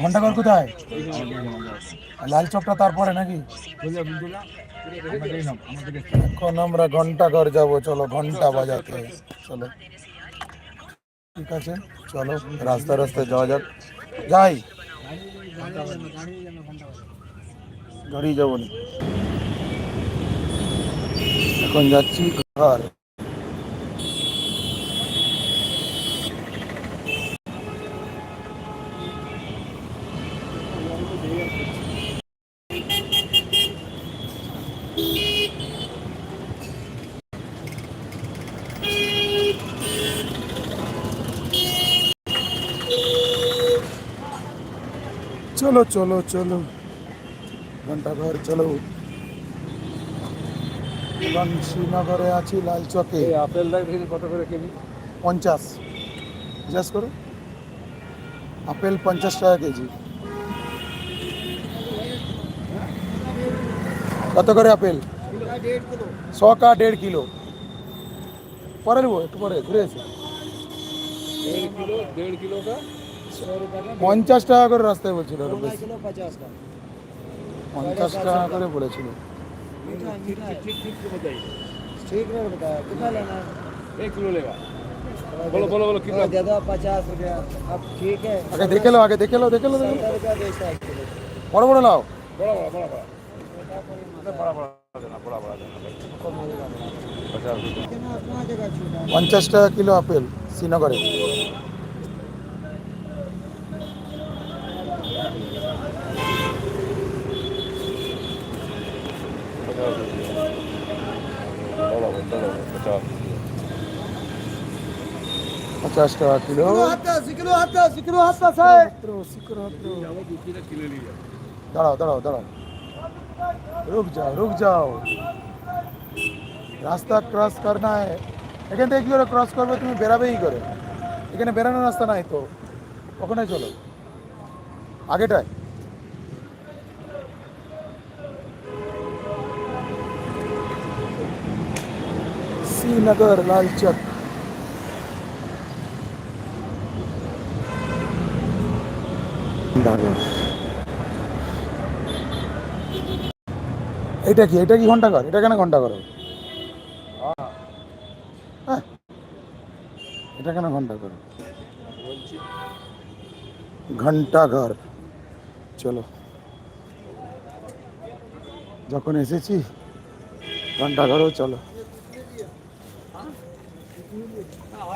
ঘন্টাঘর কোথায়? লাল চকটা তারপরে নাকি? এখন আমরা ঘন্টাঘর যাব, চলো ঘণ্টা বাজাতে। চলো। ঠিক আছে, চলো, রাস্তা রাস্তায় যাওয়া যাক। যাই। গাড়ি যাব এখন যাচ্ছি ঘর। চলো চলো চলো। ঘণ্টা ঘর চলো। এবং শ্রীনগরে আছি লাল চকে। আপেল দেখি কত করে কেজি? পঞ্চাশ। জিজ্ঞাস করো। আপেল পঞ্চাশ টাকা কেজি। কত করে আপেল? শ কা দেড় কিলো। পরে নেব একটু পরে ঘুরে এসে দেড় কিলো দেড় কিলো का পঞ্চাশ টাকা করে রাস্তায় বলছিল ওরা বেশি। किलो पचास का পঞ্চাশ টাকা করে বলেছিল ठीक ठीक ठीक ठीक बताइए ठीक रेट बताया कितना लेना है एक किलो लेगा बोलो बोलो बोलो कितना दे दो पचास रुपया अब ठीक है আগে দেখে লো আগে দেখে লো দেখে লো দেখে লো। सत्तर रुपया बेचता है एक किलो বড় বড় লাও बड़ा बड़ा बड़ा बड़ा बड़ा बड़ा देना बड़ा बड़ा देना पचास रुपये कितना अपना जगह छूटा পঞ্চাশ টাকা কিলো আপেল শ্রীনগরে पचास পঞ্চাশ টাকা কিলো किलो हत्ता किलो हत्ता साहब किलो लिया দাঁড়াও দাঁড়াও দাঁড়াও রুক যাও রুক যাও রাস্তা ক্রস করনা है এখান থেকে কি করে ক্রস করবে তুমি বেরাবেই করে এখানে বেরানোর রাস্তা নাই তো ওখানে চলো আগেটায় লালচক দাঁড়াও এটা কি? এটা কি ঘণ্টা ঘর এটা কেন ঘণ্টা ঘর হ্যাঁ। এটা কেন ঘণ্টা ঘর ঘণ্টা ঘর চলো। যখন এসেছি ঘণ্টা ঘরও চলো।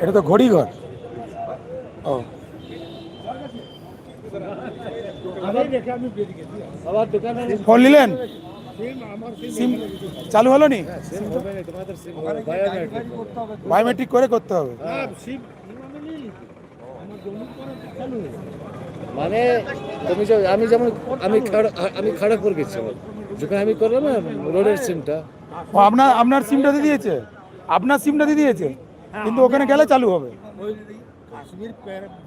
এটা তো ঘড়ি ঘর ও। ফোন নিলেন? সিম চালু হলো নি? বায়োমেট্রিক করে করতে হবে। মানে তুমি যে আমি যেমন আমি খড়- আমি খড়গপুর গেছিলাম যখন আমি করলাম না রোডের সিমটা। আপনার আপনার সিমটা দিয়ে দিয়েছে? আপনার সিমটা দিয়ে দিয়েছে? কিন্তু ওখানে গেলে চালু হবে। কাশ্মীর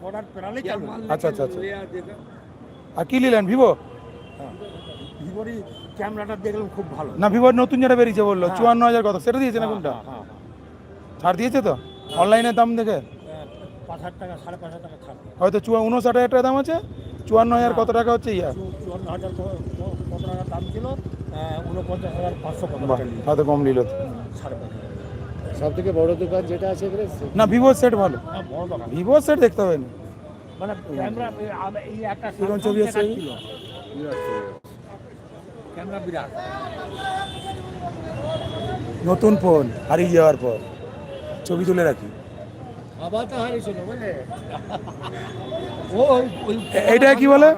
বর্ডার পেরালে চালু আচ্ছা আচ্ছা আচ্ছা। আর কি নিলেন ভিভো ভিভোরি ক্যামেরাটা দেখলাম খুব ভালো। না ভিভোর নতুন যেটা বেরিয়েছে বলল চুয়ান্ন হাজার কত? সেটা দিয়েছে না কোনটা? হ্যাঁ ছাড় দিয়েছে তো? অনলাইনের দাম দেখে? হয়তো চুয়া উনষাট হাজার টাকা দাম আছে চুয়ান্ন হাজার কত টাকা হচ্ছে ইয়া? চুয়ান্ন হাজার ক- ক- কত টাকা দাম ছিল উনপঞ্চাশ হাজার পাঁচশো কত বাহ টাকা নিল হয়তো কম নিল। সাড়ে সব থেকে বড় দোকান যেটা আছে এখানে? না ভিভোর সেট ভালো। হ্যাঁ বড় দোকান। ভিভোর সেট দেখতে হবে না মানে ক্যামেরা এই একটা ছবি আছে? ক্যামেরা বিরাট। নতুন ফোন হারিয়ে যাওয়ার পর। ছবি তুলে রাখি। আবার তো হারিয়েছিল বুঝলে ও ওই- ওই এ- এইটা কি বলে